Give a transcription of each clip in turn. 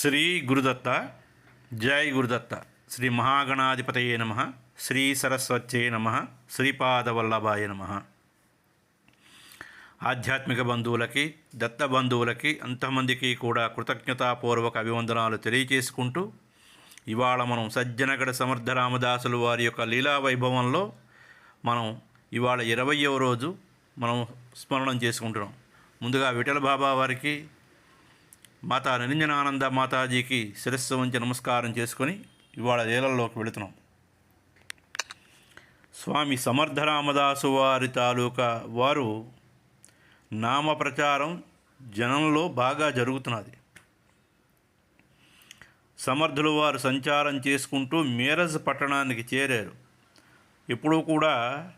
శ్రీ గురుదత్త జై గురుదత్త. శ్రీ మహాగణాధిపతయే నమ. శ్రీ సరస్వత్యే నమ. శ్రీపాదవల్లభాయ నమ. ఆధ్యాత్మిక బంధువులకి దత్త బంధువులకి అంతమందికి కూడా కృతజ్ఞతాపూర్వక అభివందనాలు తెలియచేసుకుంటూ ఇవాళ మనం సజ్జనగడ సమర్థ రామదాసులు వారి యొక్క లీలా వైభవంలో మనం ఇవాళ ఇరవయవ రోజు మనం స్మరణం చేసుకుంటున్నాం. ముందుగా విఠల బాబా వారికి మాతా నిరంజనానంద మాతాజీకి శిరస్సు ఉంచి నమస్కారం చేసుకొని ఇవాళ లీలల్లోకి వెళుతున్నాం. స్వామి సమర్థ రామదాసు వారి తాలూకా వారు నామ ప్రచారం జనంలో బాగా జరుగుతున్నది. సమర్థులు వారు సంచారం చేసుకుంటూ మీరజ్ పట్టణానికి చేరారు. ఎప్పుడూ కూడా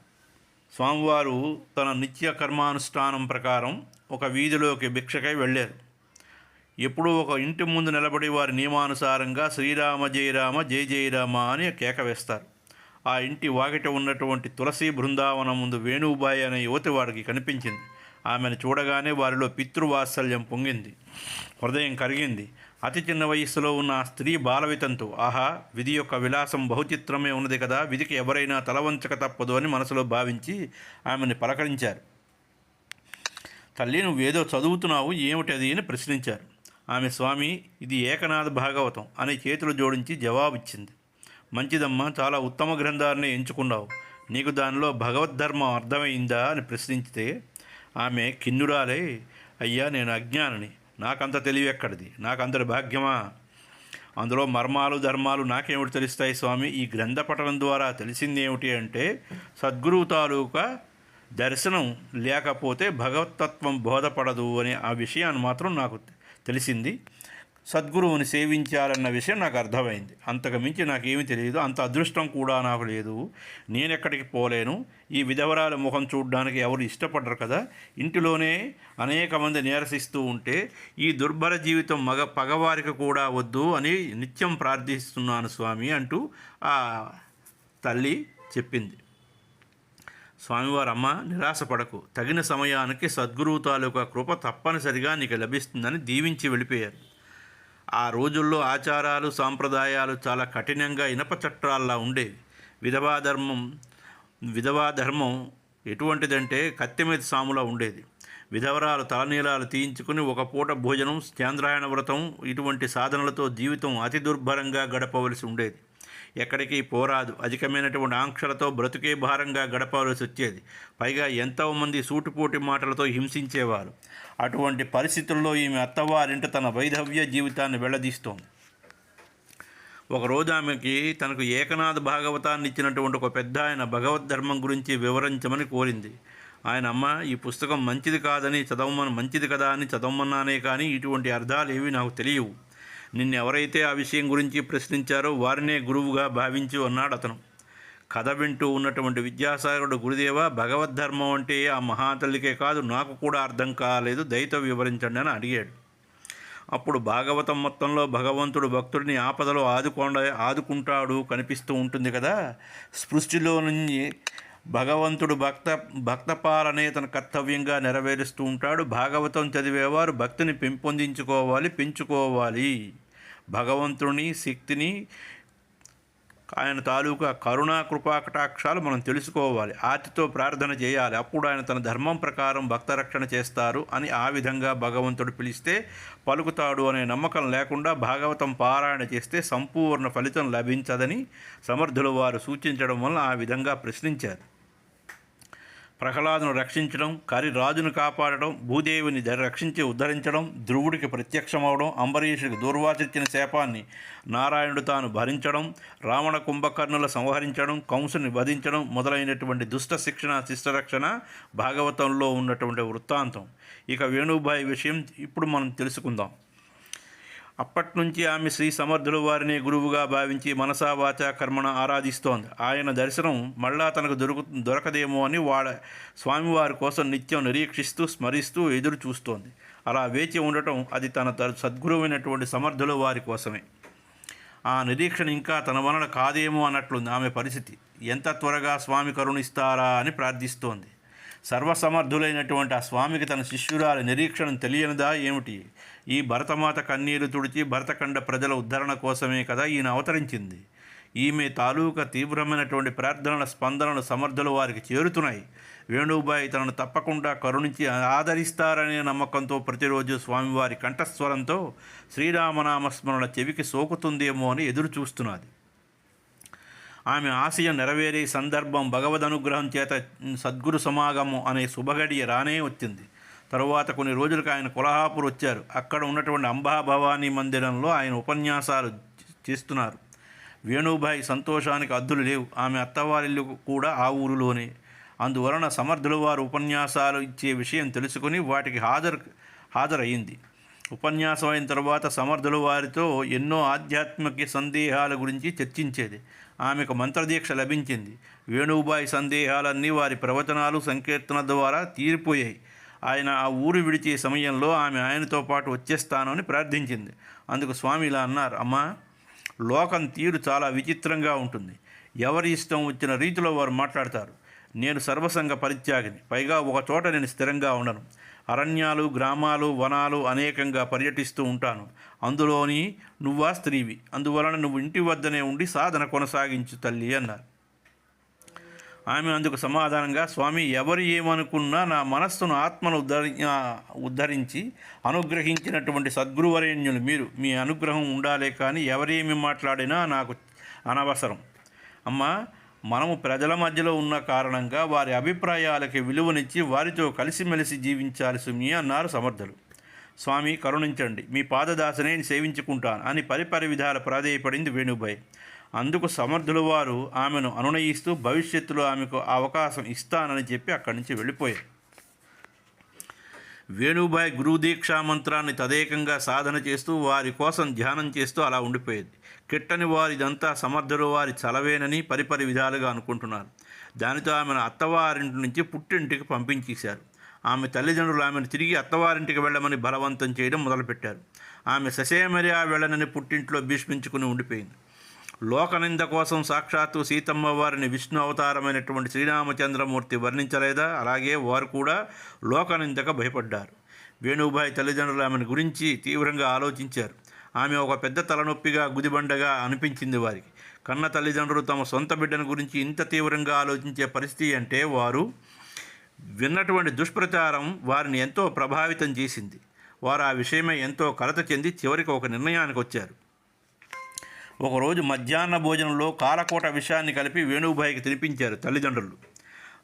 స్వామివారు తన నిత్య కర్మానుష్ఠానం ప్రకారం ఒక వీధిలోకి భిక్షకై వెళ్ళారు. ఎప్పుడూ ఒక ఇంటి ముందు నిలబడి వారి నియమానుసారంగా శ్రీరామ జయరామ జయ జయరామ అని కేక వేస్తారు. ఆ ఇంటి వాకిట ఉన్నటువంటి తులసి బృందావనం ముందు వేణుబాయి అనే యువతి వాడికి కనిపించింది. ఆమెను చూడగానే వారిలో పితృవాత్సల్యం పొంగింది. హృదయం కరిగింది. అతి చిన్న వయస్సులో ఉన్న ఆ స్త్రీ బాలవితంతు ఆహా విధి యొక్క విలాసం బహుచిత్రమే ఉన్నది కదా విధికి ఎవరైనా తలవంచక తప్పదు అని మనసులో భావించి ఆమెను పలకరించారు. తల్లి నువ్వేదో చదువుతున్నావు ఏమిటది? అని ప్రశ్నించారు. ఆమె స్వామి ఇది ఏకనాథ భాగవతం అని చేతులు జోడించి జవాబిచ్చింది. మంచిదమ్మా చాలా ఉత్తమ గ్రంథాన్ని ఎంచుకున్నావు. నీకు దానిలో భగవద్ధర్మం అర్థమైందా? అని ప్రశ్నించితే ఆమె కిన్నురాలే అయ్యా నేను అజ్ఞానిని. నాకంత తెలివి ఎక్కడిది? నాకంతటి భాగ్యమా? అందులో మర్మాలు ధర్మాలు నాకేమిటి తెలుస్తాయి స్వామి? ఈ గ్రంథ పఠనం ద్వారా తెలిసింది ఏమిటి అంటే సద్గురువు తాలూకా దర్శనం లేకపోతే భగవతత్వం బోధపడదు అనే ఆ విషయాన్ని మాత్రం నాకు తెలిసింది. సద్గురువుని సేవించాలన్న విషయం నాకు అర్థమైంది. అంతకు మించి నాకేమీ తెలియదు. అంత అదృష్టం కూడా నాకు లేదు. నేను ఎక్కడికి పోలేను. ఈ విధవరాల ముఖం చూడడానికి ఎవరు ఇష్టపడరు కదా. ఇంటిలోనే అనేక మంది నిరసిస్తూ ఉంటే ఈ దుర్భర జీవితం మగ పగవారికి కూడా వద్దు అని నిత్యం ప్రార్థిస్తున్నాను స్వామి అంటూ ఆ తల్లి చెప్పింది. స్వామివారమ్మ నిరాశపడకు. తగిన సమయానికి సద్గురువు తాలూకా కృప తప్పనిసరిగా నీకు లభిస్తుందని దీవించి వెళ్ళిపోయారు. ఆ రోజుల్లో ఆచారాలు సాంప్రదాయాలు చాలా కఠినంగా ఇనప చట్రాల్లా ఉండేవి. విధవా ధర్మం విధవా ధర్మం ఎటువంటిదంటే కత్తి మీద సాములా ఉండేది. విధవరాలు తలనీలాలు తీయించుకుని ఒక పూట భోజనం చాంద్రాయణ వ్రతం ఇటువంటి సాధనలతో జీవితం అతి దుర్భరంగా గడపవలసి ఉండేది. ఎక్కడికి పోరాదు. అధికమైనటువంటి ఆంక్షలతో బ్రతుకే భారంగా గడపవలసి వచ్చేది. పైగా ఎంతోమంది సూటిపోటి మాటలతో హింసించేవారు. అటువంటి పరిస్థితుల్లో ఈమె అత్తవారింట తన వైధవ్య జీవితాన్ని వెళ్ళదీస్తోంది. ఒకరోజు ఆమెకి తనకు ఏకనాథ భాగవతాన్ని ఇచ్చినటువంటి ఒక పెద్ద ఆయన భగవద్ధర్మం గురించి వివరించమని కోరింది. ఆయన అమ్మ ఈ పుస్తకం మంచిది కాదని చదవమని మంచిది కదా అని చదవమన్నానే కానీ ఇటువంటి అర్థాలు ఏవి నాకు తెలియవు. నిన్ను ఎవరైతే ఆ విషయం గురించి ప్రశ్నించారో వారినే గురువుగా భావించి అన్నాడు అతను. కథ వింటూ ఉన్నటువంటి విద్యాసాగరుడు గురుదేవ భగవద్ధర్మం అంటే ఆ మహాతల్లికే కాదు నాకు కూడా అర్థం కాలేదు దయతో వివరించండి అని అడిగాడు. అప్పుడు భాగవతం మొత్తంలో భగవంతుడు భక్తుడిని ఆపదలో ఆదుకొండ ఆదుకుంటాడు కనిపిస్తూ ఉంటుంది కదా. సృష్టిలో నుంచి భగవంతుడు భక్త భక్తపాలనే తన కర్తవ్యంగా నెరవేరుస్తూ ఉంటాడు. భాగవతం చదివేవారు భక్తిని పెంపొందించుకోవాలి పెంచుకోవాలి. భగవంతుని శక్తిని ఆయన తాలూకా కరుణా కృపా కటాక్షాలు మనం తెలుసుకోవాలి. ఆర్తితో ప్రార్థన చేయాలి. అప్పుడు ఆయన తన ధర్మం ప్రకారం భక్త రక్షణ చేస్తారు అని ఆ విధంగా భగవంతుడు పిలిస్తే పలుకుతాడు అనే నమ్మకం లేకుండా భాగవతం పారాయణ చేస్తే సంపూర్ణ ఫలితం లభించదని సమర్థులు వారు సూచించడం వల్ల ఆ విధంగా ప్రశ్నించారు. ప్రహ్లాదును రక్షించడం కరి రాజును కాపాడడం భూదేవిని రక్షించి ఉద్ధరించడం ధ్రువుడికి ప్రత్యక్షమవడం అంబరీషుడికి దూర్వాసిచ్చిన శాపాన్ని నారాయణుడు తాను భరించడం రావణ కుంభకర్ణుల సంహరించడం కంసుని వధించడం మొదలైనటువంటి దుష్ట శిక్షణ శిష్టరక్షణ భాగవతంలో ఉన్నటువంటి వృత్తాంతం. ఇక వేణుబాయి విషయం ఇప్పుడు మనం తెలుసుకుందాం. అప్పట్నుంచి ఆమె శ్రీ సమర్థుల వారిని గురువుగా భావించి మనసా వాచా కర్మణ ఆరాధిస్తోంది. ఆయన దర్శనం మళ్ళా తనకు దొరుకు దొరకదేమో అని వాడ స్వామివారి కోసం నిత్యం నిరీక్షిస్తూ స్మరిస్తూ ఎదురు చూస్తోంది. అలా వేచి ఉండటం అది తన సద్గురువైనటువంటి సమర్థుల వారి కోసమే. ఆ నిరీక్షణ ఇంకా తన వలన కాదేమో అన్నట్లుంది ఆమె పరిస్థితి. ఎంత త్వరగా స్వామి కరుణిస్తారా అని ప్రార్థిస్తోంది. సర్వసమర్థులైనటువంటి ఆ స్వామికి తన శిష్యురాల నిరీక్షణ తెలియనిదా ఏమిటి? ఈ భరతమాత కన్నీరు తుడిచి భరతఖండ ప్రజల ఉద్ధరణ కోసమే కదా ఈయన అవతరించింది. ఈమె తాలూకా తీవ్రమైనటువంటి ప్రార్థనల స్పందనలు సమర్థులు వారికి చేరుతున్నాయి. వేణుబాయి తనను తప్పకుండా కరుణించి ఆదరిస్తారనే నమ్మకంతో ప్రతిరోజు స్వామివారి కంఠస్వరంతో శ్రీరామనామస్మరణ చెవికి సోకుతుందేమో అని ఎదురు చూస్తున్నది ఆమె ఆశయ నెరవేరే సందర్భం భగవద్ అనుగ్రహం చేత సద్గురు సమాగమం అనే శుభగడియ రానే వచ్చింది. తరువాత కొన్ని రోజులకు ఆయన కొల్హాపూర్ వచ్చారు. అక్కడ ఉన్నటువంటి అంబాభవాని మందిరంలో ఆయన ఉపన్యాసాలు చేస్తున్నారు. వేణుబాయి సంతోషానికి అద్దులు లేవు. ఆమె అత్తవారిల్లు కూడా ఆ ఊరిలోనే. అందువలన సమర్థుల వారు ఉపన్యాసాలు ఇచ్చే విషయం తెలుసుకుని వాటికి హాజరు హాజరయ్యింది ఉపన్యాసం అయిన తర్వాత సమర్థులు వారితో ఎన్నో ఆధ్యాత్మిక సందేహాల గురించి చర్చించేది. ఆమెకు మంత్రదీక్ష లభించింది. వేణుబాయి సందేహాలన్నీ వారి ప్రవచనాలు సంకీర్తన ద్వారా తీరిపోయాయి. ఆయన ఆ ఊరు విడిచే సమయంలో ఆమె ఆయనతో పాటు వచ్చేస్తానని ప్రార్థించింది. అందుకు స్వామి ఇలా అన్నారు అమ్మా లోకం తీరు చాలా విచిత్రంగా ఉంటుంది. ఎవరి ఇష్టం వచ్చిన రీతిలో వారు మాట్లాడతారు. నేను సర్వసంగ పరిత్యాగిని. పైగా ఒక చోట నేను స్థిరంగా ఉండను. అరణ్యాలు గ్రామాలు వనాలు అనేకంగా పర్యటిస్తూ ఉంటాను. అందులోని నువ్వా స్త్రీవి. అందువలన నువ్వు ఇంటి వద్దనే ఉండి సాధన కొనసాగించు తల్లి అన్నారు. ఆమె అందుకు సమాధానంగా స్వామి ఎవరు ఏమనుకున్నా నా మనస్సును ఆత్మను ఉద్ధరి ఉద్ధరించి అనుగ్రహించినటువంటి సద్గురువరేణ్యులు మీరు. మీ అనుగ్రహం ఉండాలే కానీ ఎవరేమి మాట్లాడినా నాకు అనవసరం. అమ్మా మనము ప్రజల మధ్యలో ఉన్న కారణంగా వారి అభిప్రాయాలకి విలువనిచ్చి వారితో కలిసిమెలిసి జీవించాలి సుమి అన్నారు సమర్థులు. స్వామి కరుణించండి. మీ పాదదాసనే సేవించుకుంటాను అని పరిపరి విధాల ప్రాధేయపడింది వేణుబాయి. అందుకు సమర్థుల వారు ఆమెను అనునయిస్తూ భవిష్యత్తులో ఆమెకు అవకాశం ఇస్తానని చెప్పి అక్కడి నుంచి వెళ్ళిపోయారు. వేణుబాయి గురుదీక్షా మంత్రాన్ని తదేకంగా సాధన చేస్తూ వారి కోసం ధ్యానం చేస్తూ అలా ఉండిపోయేది. కిట్టని వారిదంతా సమర్థులు వారి చలవేనని పరిపరి విధాలుగా అనుకుంటున్నారు. దానితో ఆమెను అత్తవారింటి నుంచి పుట్టింటికి పంపించేశారు. ఆమె తల్లిదండ్రులు ఆమెను తిరిగి అత్తవారింటికి వెళ్ళమని బలవంతం చేయడం మొదలుపెట్టారు. ఆమె ససేమరియా వెళ్ళనని పుట్టింట్లో భీష్మించుకుని ఉండిపోయింది. లోకనింద కోసం సాక్షాత్తు సీతమ్మ వారిని విష్ణు అవతారమైనటువంటి శ్రీరామచంద్రమూర్తి వర్ణించలేదా? అలాగే వారు కూడా లోకనిందక భయపడ్డారు. వేణుభాయ్ తల్లిదండ్రులు ఆమెను గురించి తీవ్రంగా ఆలోచించారు. ఆమె ఒక పెద్ద తలనొప్పిగా గుదిబండగా అనిపించింది వారికి. కన్న తల్లిదండ్రులు తమ సొంత బిడ్డను గురించి ఇంత తీవ్రంగా ఆలోచించే పరిస్థితి అంటే వారు విన్నటువంటి దుష్ప్రచారం వారిని ఎంతో ప్రభావితం చేసింది. వారు ఆ విషయమై ఎంతో కలత చెంది చివరికి ఒక నిర్ణయానికి వచ్చారు. ఒకరోజు మధ్యాహ్న భోజనంలో కాలకోట విషయాన్ని కలిపి వేణుభాయికి తినిపించారు తల్లిదండ్రులు.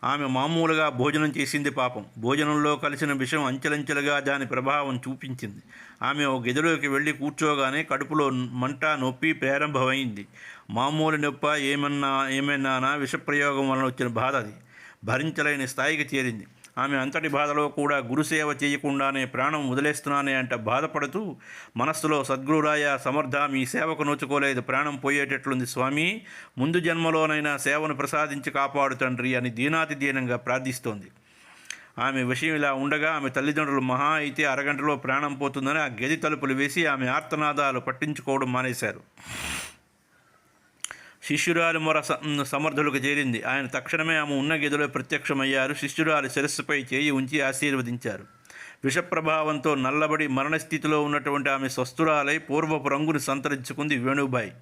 ఆమె మామూలుగా భోజనం చేసింది పాపం. భోజనంలో కలిసిన విషయం అంచెలంచెలుగా దాని ప్రభావం చూపించింది. ఆమె ఒక గదిలోకి వెళ్ళి కూర్చోగానే కడుపులో మంట నొప్పి ప్రారంభమైంది. మామూలు నొప్ప ఏమన్నా ఏమైనానా విషప్రయోగం వలన వచ్చిన బాధ అది. భరించలేని స్థాయికి చేరింది. ఆమె అంతటి బాధలో కూడా గురుసేవ చేయకుండానే ప్రాణం వదిలేస్తున్నానే అంట బాధపడుతూ మనస్సులో సద్గురురాయ సమర్థ మీ సేవకు నోచుకోలేదు ప్రాణం పోయేటట్లుంది స్వామి. ముందు జన్మలోనైనా సేవను ప్రసాదించి కాపాడు తండ్రి అని దీనాతి దీనంగా ప్రార్థిస్తోంది. ఆమె విషయం ఇలా ఉండగా ఆమె తల్లిదండ్రులు మహా అయితే అరగంటలో ప్రాణం పోతుందని ఆ గది తలుపులు వేసి ఆమె ఆర్తనాదాలు పట్టించుకోవడం మానేశారు. శిష్యురాలు మొర సమర్థులకు చేరింది. ఆయన తక్షణమే ఆమె ఉన్న గదిలో ప్రత్యక్షమయ్యారు. శిష్యురాలు శిరస్సుపై చేయి ఉంచి ఆశీర్వదించారు. విషప్రభావంతో నల్లబడి మరణస్థితిలో ఉన్నటువంటి ఆమె స్వస్థురాలై పూర్వపు రంగుని సంతరించుకుంది వేణుబాయి.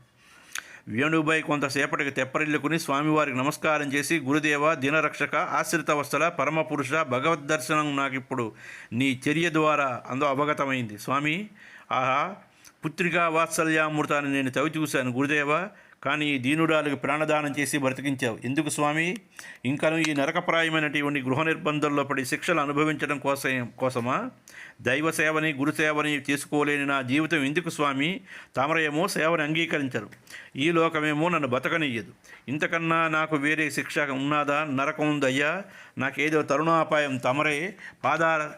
వేణుబాయి కొంతసేపటికి తెప్పరిల్లుకుని స్వామివారికి నమస్కారం చేసి గురుదేవ దినరక్షక ఆశ్రితవస్థల పరమపురుష భగవద్ దర్శనం నాకిప్పుడు నీ చర్య ద్వారా అందో అవగతమైంది. స్వామి ఆహా పుత్రికా వాత్సల్యామృతాన్ని నేను తవి చూశాను గురుదేవ కానీ ఈ దీనుడాలకు ప్రాణదానం చేసి బ్రతికించావు. ఎందుకు స్వామి? ఇంకను ఈ నరకప్రాయమైనటువంటి గృహ నిర్బంధంలో పడి శిక్షలు అనుభవించడం కోసం కోసమా? దైవ సేవని గురుసేవని చేసుకోలేని నా జీవితం ఎందుకు స్వామి? తమరేమో సేవని అంగీకరించరు. ఈ లోకమేమో నన్ను బతకనియ్యదు. ఇంతకన్నా నాకు వేరే శిక్ష ఉన్నదా? నరకం ఉందయ్యా నాకేదో తరుణాపాయం. తమరే పాదార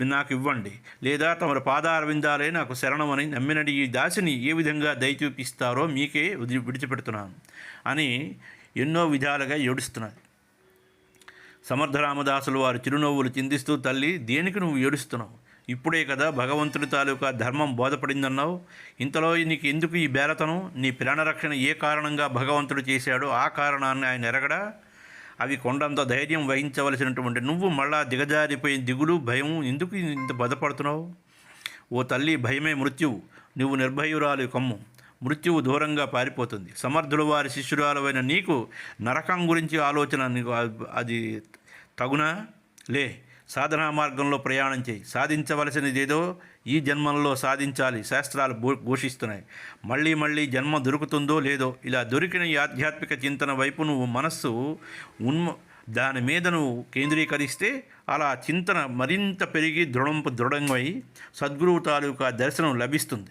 నాకు ఇవ్వండి. లేదా తమరు పాదారవిందాలే నాకు శరణమని నమ్మినడి ఈ దాసిని ఏ విధంగా దయచూపిస్తారో మీకే వదిలి విడిచిపెడుతున్నాను అని ఎన్నో విధాలుగా ఏడుస్తున్నది సమర్థ రామదాసులు వారు చిరునవ్వులు చిందిస్తూ తల్లి దేనికి నువ్వు ఏడుస్తున్నావు? ఇప్పుడే కదా భగవంతుడి తాలూకా ధర్మం బోధపడిందన్నావు. ఇంతలో నీకు ఎందుకు ఈ బేరతను? నీ ప్రాణరక్షణ ఏ కారణంగా భగవంతుడు చేశాడో ఆ కారణాన్ని ఆయన ఎరగడా? అవి కొండంత ధైర్యం వహించవలసినటువంటి నువ్వు మళ్ళా దిగజారిపోయి దిగులు భయం ఎందుకు ఇంత బాధపడుతున్నావు? ఓ తల్లి భయమే మృత్యువు. నువ్వు నిర్భయురాలు కమ్ము. మృత్యువు దూరంగా పారిపోతుంది. సమర్థుల వారి శిష్యురాలైన నీకు నరకం గురించి ఆలోచన నీకు అది తగునా? లే సాధనా మార్గంలో ప్రయాణం చేయి. సాధించవలసినదేదో ఈ జన్మంలో సాధించాలి శాస్త్రాలు ఘోషిస్తున్నాయి మళ్ళీ మళ్ళీ జన్మ దొరుకుతుందో లేదో ఇలా దొరికిన ఈ ఆధ్యాత్మిక చింతన వైపు నువ్వు మనస్సు ఉన్మ దాని మీద నువ్వు కేంద్రీకరిస్తే అలా చింతన మరింత పెరిగి దృఢం దృఢమై సద్గురువు తాలూకా దర్శనం లభిస్తుంది.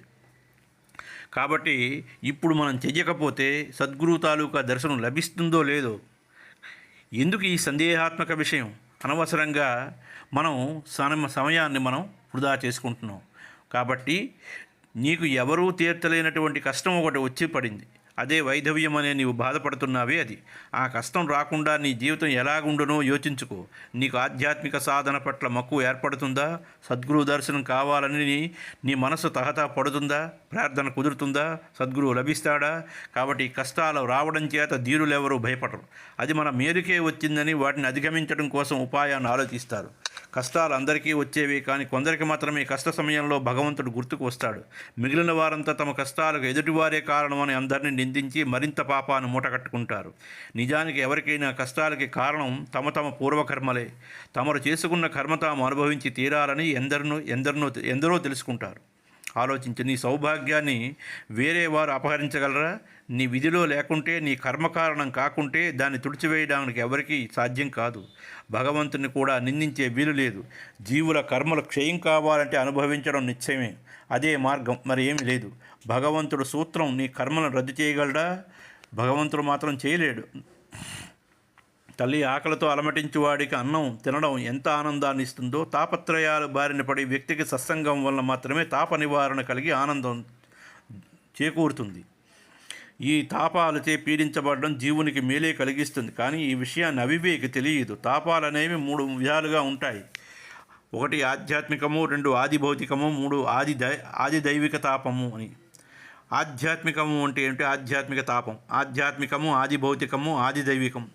కాబట్టి ఇప్పుడు మనం చెయ్యకపోతే సద్గురు తాలూకా దర్శనం లభిస్తుందో లేదో ఎందుకు ఈ సందేహాత్మక విషయం? అనవసరంగా మనం సమ సమయాన్ని మనం వృధా చేసుకుంటున్నాం కాబట్టి నీకు ఎవరూ తీర్చలేనటువంటి కష్టం ఒకటి వచ్చి పడింది. అదే వైధవ్యం అనే నీవు బాధపడుతున్నావే అది. ఆ కష్టం రాకుండా నీ జీవితం ఎలాగుండునో యోచించుకో. నీకు ఆధ్యాత్మిక సాధన పట్ల మక్కువ ఏర్పడుతుందా? సద్గురు దర్శనం కావాలని నీ- మనసు తహతా పడుతుందా? ప్రార్థన కుదురుతుందా? సద్గురువు లభిస్తాడా? కాబట్టి కష్టాలు రావడం చేత ధీరులెవరూ భయపడరు. అది మన మేలుకే వచ్చిందని వాటిని అధిగమించడం కోసం ఉపాయాన్ని ఆలోచిస్తారు. కష్టాలు అందరికీ వచ్చేవి కానీ కొందరికి మాత్రమే కష్ట సమయంలో భగవంతుడు గుర్తుకు వస్తాడు. మిగిలిన వారంతా తమ కష్టాలకు ఎదుటివారే కారణమని అందరినీ నిందించి మరింత పాపాన్ని మూటగట్టుకుంటారు నిజానికి ఎవరికైనా కష్టాలకి కారణం తమ తమ పూర్వకర్మలే. తమరు చేసుకున్న కర్మ తాము అనుభవించి తీరాలని ఎందరినో ఎందరినో ఎందరో తెలుసుకుంటారు. ఆలోచించి. నీ సౌభాగ్యాన్ని వేరే వారు అపహరించగలరా? నీ విధిలో లేకుంటే నీ కర్మకారణం కాకుంటే దాన్ని తుడిచివేయడానికి ఎవరికీ సాధ్యం కాదు. భగవంతుని కూడా నిందించే వీలు లేదు. జీవుల కర్మలు క్షయం కావాలంటే అనుభవించడం నిశ్చయమే. అదే మార్గం మరి ఏమీ లేదు. భగవంతుడు సూత్రం నీ కర్మలను రద్దు చేయగలడా? భగవంతుడు మాత్రం చేయలేడు. తల్లి ఆకలితో అలమటించువాడికి అన్నం తినడం ఎంత ఆనందాన్ని ఇస్తుందో తాపత్రయాలు బారిన పడి వ్యక్తికి సత్సంగం వల్ల మాత్రమే తాప నివారణ కలిగి ఆనందం చేకూరుతుంది. ఈ తాపాలచే పీడించబడడం జీవునికి మేలే కలిగిస్తుంది. కానీ ఈ విషయాన్ని అవివేకి తెలియదు. తాపాలనేవి మూడు విధాలుగా ఉంటాయి. ఒకటి ఆధ్యాత్మికము రెండు ఆది భౌతికము మూడు ఆది దై ఆది దైవిక తాపము అని. ఆధ్యాత్మికము అంటే ఏంటి ఆధ్యాత్మిక తాపం. ఆధ్యాత్మికము ఆది భౌతికము ఆది దైవికం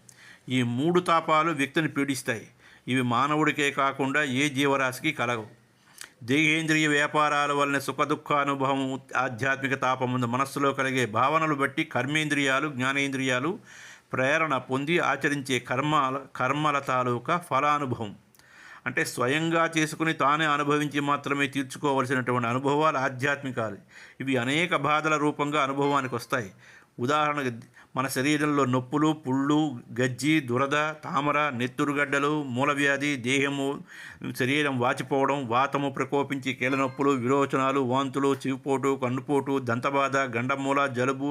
ఈ మూడు తాపాలు వ్యక్తిని పీడిస్తాయి. ఇవి మానవుడికే కాకుండా ఏ జీవరాశికి కలగవు. దేహేంద్రియ వ్యాపారాల వలన సుఖదుఖానుభవం ఆధ్యాత్మిక తాపముందు మనస్సులో కలిగే భావనలు బట్టి కర్మేంద్రియాలు జ్ఞానేంద్రియాలు ప్రేరణ పొంది ఆచరించే కర్మాల కర్మల తాలూకా ఫలానుభవం. అంటే స్వయంగా చేసుకుని తానే అనుభవించి మాత్రమే తీర్చుకోవలసినటువంటి అనుభవాలు ఆధ్యాత్మికాలు. ఇవి అనేక బాధల రూపంగా అనుభవానికి వస్తాయి. ఉదాహరణకు మన శరీరంలో నొప్పులు పుళ్ళు గజ్జి దురద తామర నెత్తురుగడ్డలు మూలవ్యాధి దేహము శరీరం వాచిపోవడం వాతము ప్రకోపించి కీళ్ళ నొప్పులు విరోచనాలు వాంతులు చివిపోటు కన్నుపోటు దంతబాధ గండమూల జలుబు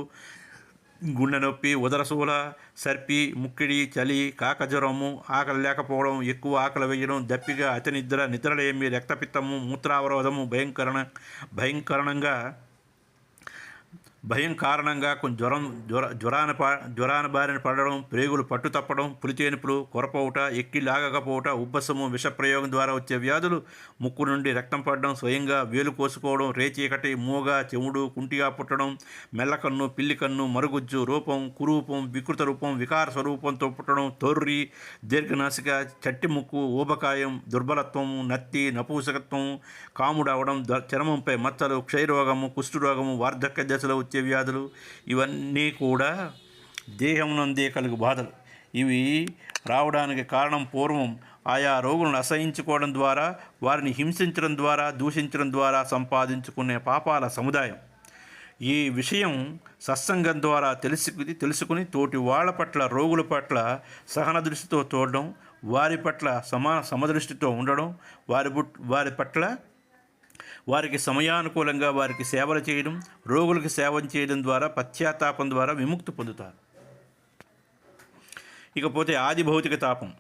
గుండె నొప్పి ఉదరసూల సర్పి ముక్కిడి చలి కాకజ్వరము ఆకలి లేకపోవడం ఎక్కువ ఆకలి వేయడం దప్పిగా అతి నిద్ర నిద్రలేమి రక్తపిత్తము మూత్రావరోధము భయంకరణ భయంకరణంగా భయం కారణంగా కొంచెం జ్వరం జ్వర జ్వరాన పా జ్వరాన బారిన పడడం ప్రేగులు పట్టు తప్పడం పులిచేనుపులు కొరపోవుట ఎక్కి లాగకపోవుట ఉబ్బసము విషప్రయోగం ద్వారా వచ్చే వ్యాధులు ముక్కు నుండి రక్తం పడడం స్వయంగా వేలు కోసుకోవడం రేచీకటి మూగ చెముడు కుంటిగా పుట్టడం మెల్లకన్ను పిల్లికన్ను మరుగుజ్జు రూపం కురూపం వికృత రూపం వికార స్వరూపంతో పుట్టడం తొర్రి దీర్ఘనాసిక చట్టి ముక్కు ఊబకాయం దుర్బలత్వము నత్తి నపూసకత్వం కాముడవడం చర్మంపై మచ్చలు క్షయరోగము కుష్ఠరోగము వార్ధక్య దశలో వచ్చే వ్యాధులు ఇవన్నీ కూడా దేహం నందే కలుగు బాధలు. ఇవి రావడానికి కారణం పూర్వం ఆయా రోగులను అసహించుకోవడం ద్వారా వారిని హింసించడం ద్వారా దూషించడం ద్వారా సంపాదించుకునే పాపాల సముదాయం. ఈ విషయం సత్సంగం ద్వారా తెలుసుకుని తెలుసుకుని తోటి వాళ్ళ పట్ల రోగుల పట్ల సహన దృష్టితో చూడడం వారి పట్ల సమా సమదృష్టితో ఉండడం వారి బుట్ వారి పట్ల వారికి సమయానుకూలంగా వారికి సేవలు చేయడం రోగులకు సేవ చేయడం ద్వారా పశ్చాత్తాపం ద్వారా విముక్తి పొందుతారు. ఇకపోతే ఆది భౌతిక తాపం.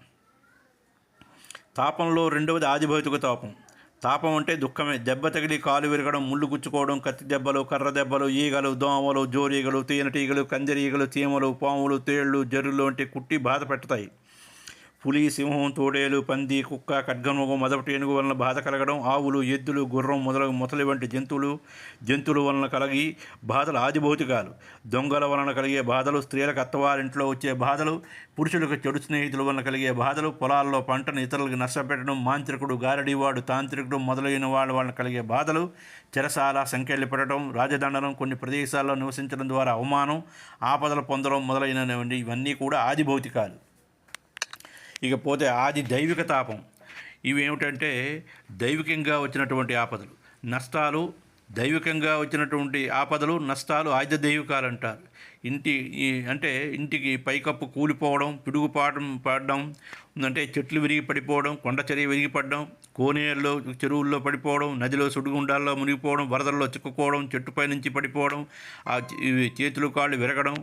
తాపంలో రెండవది ఆది భౌతిక తాపం. తాపం అంటే దుఃఖమే. దెబ్బ తగిలి కాలు విరగడం ముళ్ళు గుచ్చుకోవడం కత్తి దెబ్బలు కర్ర దెబ్బలు ఈగలు దోమలు జోరీగలు తేనెటీగలు కందిరీగలు చీమలు పాములు తేళ్ళు జర్రులు వంటి కుట్టి బాధ పెడతాయి పులి సింహం తోడేలు పంది కుక్క ఖడ్గమృగం మొదటి ఏనుగు వలన బాధ కలగడం ఆవులు ఎద్దులు గుర్రం మొదలగు మొసలి వంటి జంతువులు జంతువుల వలన కలిగి బాధలు ఆదిభౌతికాలు. దొంగల వలన కలిగే బాధలు స్త్రీలకు అత్తవారింట్లో వచ్చే బాధలు పురుషులకు చెడు స్నేహితుల వలన కలిగే బాధలు పొలాల్లో పంటను ఇతరులకు నష్టపెట్టడం మాంత్రికుడు గారడివాడు తాంత్రికుడు మొదలైన వాళ్ళ వలన కలిగే బాధలు చెరసాల సంఖ్యలు పెట్టడం రాజదండనం కొన్ని ప్రదేశాల్లో నివసించడం ద్వారా అవమానం ఆపదలు పొందడం మొదలైనవి ఇవన్నీ కూడా ఆదిభౌతికాలు. ఇకపోతే ఆది దైవిక తాపం. ఇవి ఏమిటంటే దైవికంగా వచ్చినటువంటి ఆపదలు. నష్టాలు దైవికంగా వచ్చినటువంటి ఆపదలు నష్టాలు ఆయుధ దైవికాలు అంటారు ఇంటి ఈ అంటే ఇంటికి పైకప్పు కూలిపోవడం పిడుగు పాడడం పడడం అంటే చెట్లు విరిగి పడిపోవడం కొండ చర్య విరిగి పడడం కోనేరులో చెరువుల్లో పడిపోవడం నదిలో సుడిగుండాల్లో మునిగిపోవడం వరదల్లో చిక్కుకోవడం చెట్టుపై నుంచి పడిపోవడం ఆ చేతులు కాళ్ళు విరగడం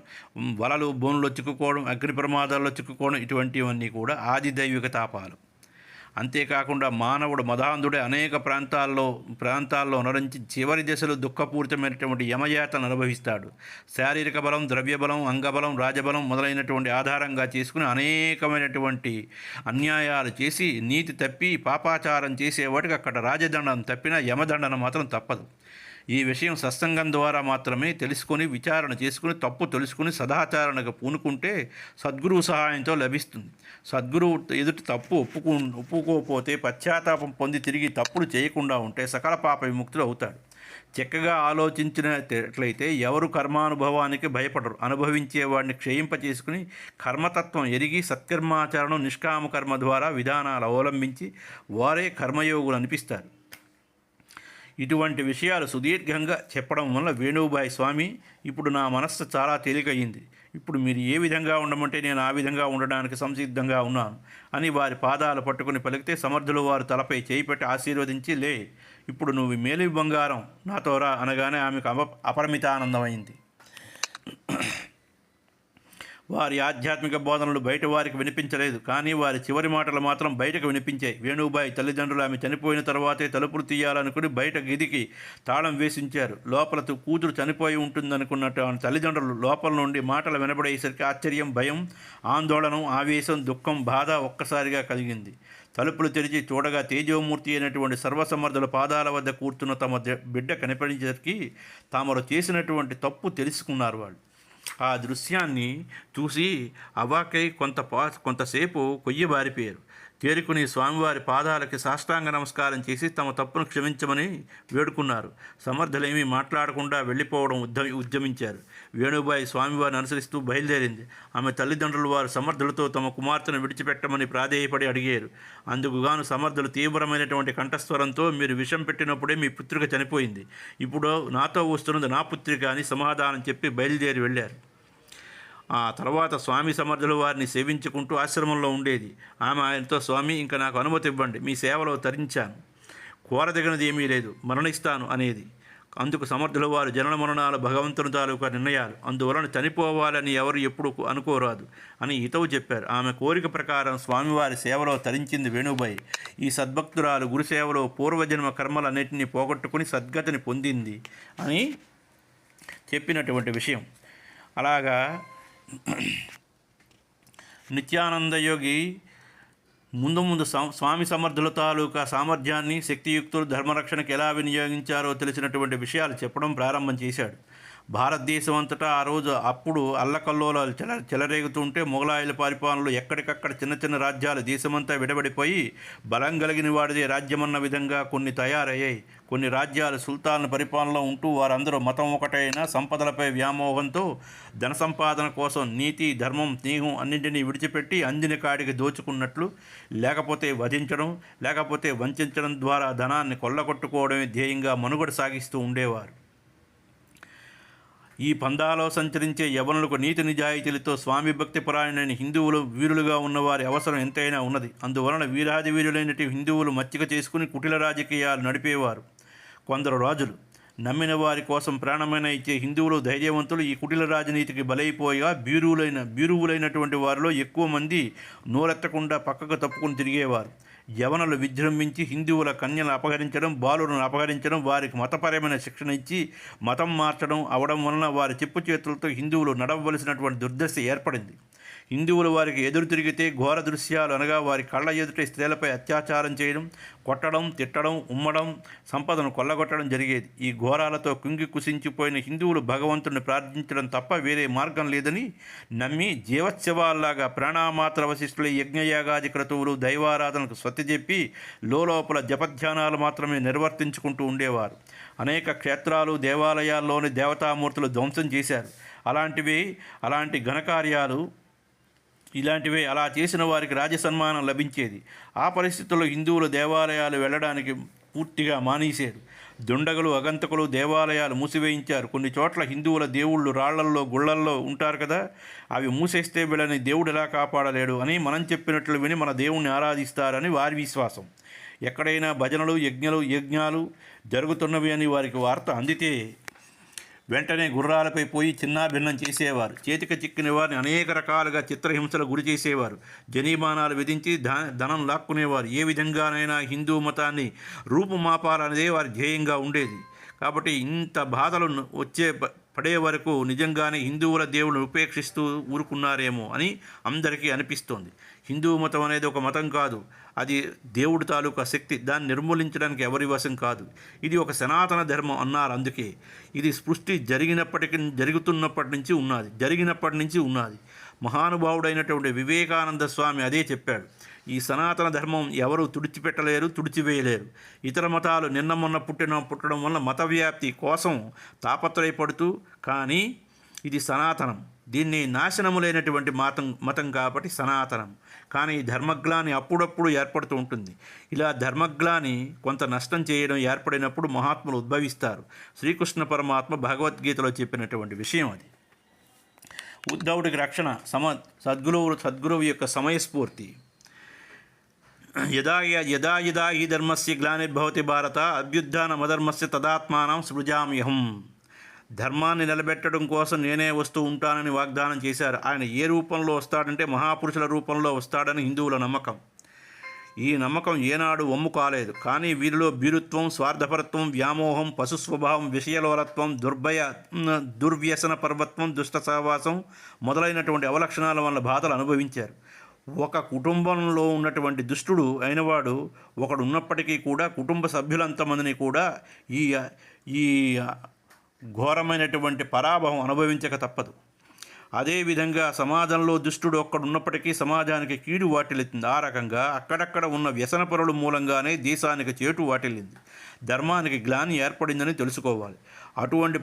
వలలు బోన్లో చిక్కుకోవడం అగ్ని ప్రమాదాల్లో చిక్కుకోవడం ఇటువంటివన్నీ కూడా ఆది దైవిక తాపాలు. అంతేకాకుండా మానవుడు మదాంధుడే అనేక ప్రాంతాల్లో ప్రాంతాల్లో నరించి చివరి దశలో దుఃఖపూరితమైనటువంటి యమయాతను అనుభవిస్తాడు. శారీరక బలం ద్రవ్యబలం అంగబలం రాజబలం మొదలైనటువంటి ఆధారంగా చేసుకుని అనేకమైనటువంటి అన్యాయాలు చేసి నీతి తప్పి పాపాచారం చేసేవాటికి అక్కడ రాజదండం తప్పినా యమదండన మాత్రం తప్పదు. ఈ విషయం సత్సంగం ద్వారా మాత్రమే తెలుసుకొని విచారణ చేసుకుని తప్పు తెలుసుకుని సదాచారణకు పూనుకుంటే సద్గురువు సహాయంతో లభిస్తుంది. సద్గురువు ఎదుటి తప్పు ఒప్పుకు ఒప్పుకోకపోతే పశ్చాత్తాపం పొంది తిరిగి తప్పులు చేయకుండా ఉంటే సకల పాప విముక్తులు అవుతాడు. చక్కగా ఆలోచించినట్లయితే ఎవరు కర్మానుభవానికి భయపడరు. అనుభవించే వాడిని క్షయింపచేసుకుని కర్మతత్వం ఎరిగి సత్కర్మాచరణం నిష్కామ కర్మ ద్వారా విధానాలు అవలంబించి వారే కర్మయోగులు అనిపిస్తారు. ఇటువంటి విషయాలు సుదీర్ఘంగా చెప్పడం వల్ల వేణుబాయి స్వామి ఇప్పుడు నా మనస్సు చాలా తేలికయ్యింది. ఇప్పుడు మీరు ఏ విధంగా ఉండమంటే నేను ఆ విధంగా ఉండడానికి సంసిద్ధంగా ఉన్నాను అని వారి పాదాలు పట్టుకుని పలికితే సమర్థులు వారు తలపై చేయి పెట్టి ఆశీర్వదించి లే ఇప్పుడు నువ్వు మేలి బంగారం నాతో రా అనగానే ఆమెకు అప అపరిమిత ఆనందమైంది వారి ఆధ్యాత్మిక బోధనలు బయట వారికి వినిపించలేదు. కానీ వారి చివరి మాటలు మాత్రం బయటకు వినిపించాయి. వేణుబాయి తల్లిదండ్రులు ఆమె చనిపోయిన తర్వాతే తలుపులు తీయాలనుకుని బయట గదికి తాళం వేసించారు. లోపల కూతురు చనిపోయి ఉంటుందనుకున్నట్టు ఆమె తల్లిదండ్రులు లోపల నుండి మాటలు వినబడేసరికి ఆశ్చర్యం భయం ఆందోళన ఆవేశం దుఃఖం బాధ ఒక్కసారిగా కలిగింది. తలుపులు తెరిచి చూడగా తేజోమూర్తి అయినటువంటి సర్వసమర్థుల పాదాల వద్ద కూర్చున్న తమ బిడ్డ కనిపించేసరికి తామరు చేసినటువంటి తప్పు తెలుసుకున్నారు వాళ్ళు. ఆ దృశ్యాన్ని చూసి అవాకై కొంత పా కొంతసేపు కొయ్యబారిపోయారు. చేరుకుని తేరుకుని స్వామివారి పాదాలకి సాష్టాంగ నమస్కారం చేసి తమ తప్పును క్షమించమని వేడుకున్నారు. సమర్థులేమీ మాట్లాడకుండా వెళ్ళిపోవడం ఉద్య ఉద్యమించారు. వేణుబాయి స్వామివారిని అనుసరిస్తూ బయలుదేరింది. ఆమె తల్లిదండ్రులు వారు సమర్థులతో తమ కుమార్తెను విడిచిపెట్టమని ప్రాధేయపడి అడిగారు. అందుకు గాను సమర్థులు తీవ్రమైనటువంటి కంఠస్వరంతో మీరు విషం పెట్టినప్పుడే మీ పుత్రిక చనిపోయింది. ఇప్పుడు నాతో వస్తున్నది నా పుత్రిక అని సమాధానం చెప్పి బయలుదేరి వెళ్ళారు. ఆ తర్వాత స్వామి సమర్థులు వారిని సేవించుకుంటూ ఆశ్రమంలో ఉండేది. ఆమె ఆయనతో స్వామి ఇంకా నాకు అనుమతి ఇవ్వండి మీ సేవలో తరించాను. కోరదగినది ఏమీ లేదు మరణిస్తాను అనేది. అందుకు సమర్థుల వారు జనన మరణాలు భగవంతుని తాలూకా నిర్ణయాలు. అందువలన చనిపోవాలని ఎవరు ఎప్పుడు అనుకోరాదు అని హితవు చెప్పారు. ఆమె కోరిక ప్రకారం స్వామివారి సేవలో తరించింది వేణుబాయి. ఈ సద్భక్తురాలు గురుసేవలో పూర్వజన్మ కర్మలన్నింటినీ పోగొట్టుకుని సద్గతిని పొందింది అని చెప్పినటువంటి విషయం. అలాగా నిత్యానందయోగి ముందు ముందు స్వామి సమర్థుల తాలూకా సామర్థ్యాన్ని శక్తియుక్తులు ధర్మరక్షణకు ఎలా వినియోగించారో తెలిసినటువంటి విషయాలు చెప్పడం ప్రారంభం చేశాడు. భారతదేశం అంతటా ఆ రోజు అప్పుడు అల్లకల్లోలాలు చెల చెలరేగుతుంటే మొఘలాయుల పరిపాలనలు ఎక్కడికక్కడ చిన్న చిన్న రాజ్యాలు దేశమంతా విడబడిపోయి బలం కలిగిన వాడిదే రాజ్యమన్న విధంగా కొన్ని తయారయ్యాయి. కొన్ని రాజ్యాలు సుల్తాన్ పరిపాలనలో ఉంటూ వారందరూ మతం ఒకటైనా సంపదలపై వ్యామోహంతో ధన సంపాదన కోసం నీతి ధర్మం స్నేహం అన్నింటినీ విడిచిపెట్టి అందిన కాడికి దోచుకున్నట్లు లేకపోతే వధించడం లేకపోతే వంచడం ద్వారా ధనాన్ని కొల్లగొట్టుకోవడమే ధ్యేయంగా మనుగడ సాగిస్తూ ఉండేవారు. ఈ పందాలో సంచరించే యవనులకు నీతి నిజాయితీలతో స్వామి భక్తి పరాయణైన హిందువులు వీరులుగా ఉన్నవారి అవసరం ఎంతైనా ఉన్నది. అందువలన వీరాది వీరులైనటి హిందువులు మచ్చిక చేసుకుని కుటిల రాజకీయాలు నడిపేవారు. కొందరు రాజులు నమ్మిన వారి కోసం ప్రాణమైన ఇచ్చే హిందువులు ధైర్యవంతులు ఈ కుటిల రాజనీతికి బలైపోయా బీరువులైన బీరువులైనటువంటి వారిలో ఎక్కువ మంది నోరెత్తకుండా పక్కకు తప్పుకుని తిరిగేవారు. యవనులు విజృంభించి హిందువుల కన్యలను అపహరించడం బాలులను అపహరించడం వారికి మతపరమైన శిక్షణ ఇచ్చి మతం మార్చడం అవడం వలన వారి చెప్పు చేతులతో హిందువులు నడవవలసినటువంటి దుర్దశ ఏర్పడింది. హిందువులు వారికి ఎదురు తిరిగితే ఘోర దృశ్యాలు అనగా వారి కళ్ళ ఎదుట స్త్రీలపై అత్యాచారం చేయడం కొట్టడం తిట్టడం ఉమ్మడం సంపదను కొల్లగొట్టడం జరిగేది. ఈ ఘోరాలతో కుంగి కుసించిపోయిన హిందువులు భగవంతుని ప్రార్థించడం తప్ప వేరే మార్గం లేదని నమ్మి జీవోత్సవాల్లాగా ప్రాణామాత్ర వశిష్ఠుల యజ్ఞయాగాది క్రతువులు దైవారాధనకు స్వత్తి చెప్పి లోపల జపధ్యానాలు మాత్రమే నిర్వర్తించుకుంటూ ఉండేవారు. అనేక క్షేత్రాలు దేవాలయాల్లోని దేవతామూర్తులు ధ్వంసం చేశారు. అలాంటివి అలాంటి ఘనకార్యాలు ఇలాంటివే అలా చేసిన వారికి రాజ సన్మానం లభించేది. ఆ పరిస్థితుల్లో హిందువులు దేవాలయాలు వెళ్ళడానికి పూర్తిగా మానేశారు. దుండగులు అగంతకులు దేవాలయాలు మూసివేయించారు. కొన్ని చోట్ల హిందువుల దేవుళ్ళు రాళ్ళల్లో గుళ్ళల్లో ఉంటారు కదా అవి మూసేస్తే వీళ్ళని దేవుడు ఎలా కాపాడలేడు అని మనం చెప్పినట్లు విని మన దేవుణ్ణి ఆరాధిస్తారని వారి విశ్వాసం. ఎక్కడైనా భజనలు యజ్ఞలు యజ్ఞాలు జరుగుతున్నవి అని వారికి వార్త అందితే వెంటనే గుర్రాలపై పోయి చిన్నాభిన్నం చేసేవారు. చేతికి చిక్కిన వారిని అనేక రకాలుగా చిత్రహింసలు గురి చేసేవారు. జనీమానాలు విధించి ధ ధనం లాక్కునేవారు. ఏ విధంగానైనా హిందూ మతాన్ని రూపుమాపాలనేదే వారి ధ్యేయంగా ఉండేది. కాబట్టి ఇంత బాధలు వచ్చే పడే వరకు నిజంగానే హిందువుల దేవుళ్ళు ఉపేక్షిస్తూ ఊరుకున్నారేమో అని అందరికీ అనిపిస్తోంది. హిందూ మతం అనేది ఒక మతం కాదు. అది దేవుడి తాలూకా శక్తి. దాన్ని నిర్మూలించడానికి ఎవరి వశం కాదు. ఇది ఒక సనాతన ధర్మం అన్నారు అందుకే. ఇది సృష్టి జరిగినప్పటికీ జరుగుతున్నప్పటి నుంచి ఉన్నది. జరిగినప్పటి నుంచి ఉన్నది. మహానుభావుడైనటువంటి వివేకానంద స్వామి అదే చెప్పాడు. ఈ సనాతన ధర్మం ఎవరు తుడిచిపెట్టలేరు తుడిచివేయలేరు. ఇతర మతాలు నిన్న మొన్న పుట్టిన పుట్టడం వల్ల మత వ్యాప్తి కోసం తాపత్రయపడుతూ కానీ ఇది సనాతనం. దీన్ని నాశనము లేనటువంటి మతం మతం కాబట్టి సనాతనం. కానీ ఈ ధర్మగ్లాని అప్పుడప్పుడు ఏర్పడుతూ ఉంటుంది. ఇలా ధర్మగ్లాని కొంత నష్టం చేయడం ఏర్పడినప్పుడు మహాత్ములు ఉద్భవిస్తారు. శ్రీకృష్ణ పరమాత్మ భగవద్గీతలో చెప్పినటువంటి విషయం అది. ఉద్ధవుడికి రక్షణ సమ సద్గురువు సద్గురువు యొక్క సమయస్ఫూర్తి. యదా యదా యదా ఈ ధర్మస్య గ్లానిర్భవతి భారత అభ్యుత్నమధర్మస్య తదాత్మానం సృజామ్యహం. ధర్మాన్ని నిలబెట్టడం కోసం నేనే వస్తూ ఉంటానని వాగ్దానం చేశారు. ఆయన ఏ రూపంలో వస్తాడంటే మహాపురుషుల రూపంలో వస్తాడని హిందువుల నమ్మకం. ఈ నమ్మకం ఏనాడు వమ్ము కాలేదు. కానీ వీరిలో బీరుత్వం స్వార్థపరత్వం వ్యామోహం పశు స్వభావం విషయలోలత్వం దుర్భయ దుర్వ్యసన పర్వత్వం దుష్ట సహవాసం మొదలైనటువంటి అవలక్షణాల వల్ల బాధలు అనుభవించారు. ఒక కుటుంబంలో ఉన్నటువంటి దుష్టుడు అయినవాడు ఒకడు ఉన్నప్పటికీ కూడా కుటుంబ సభ్యులంతమందిని కూడా ఈ ఈ ఘోరమైనటువంటి పరాభవం అనుభవించక తప్పదు. అదేవిధంగా సమాజంలో దుష్టుడు ఒక్కడున్నప్పటికీ సమాజానికి కీడు వాటిల్లింది. ఆ రకంగా అక్కడక్కడ ఉన్న వ్యసన పరుల మూలంగానే దేశానికి చేటు వాటిల్లింది. ధర్మానికి గ్లాని ఏర్పడిందని తెలుసుకోవాలి. అటువంటి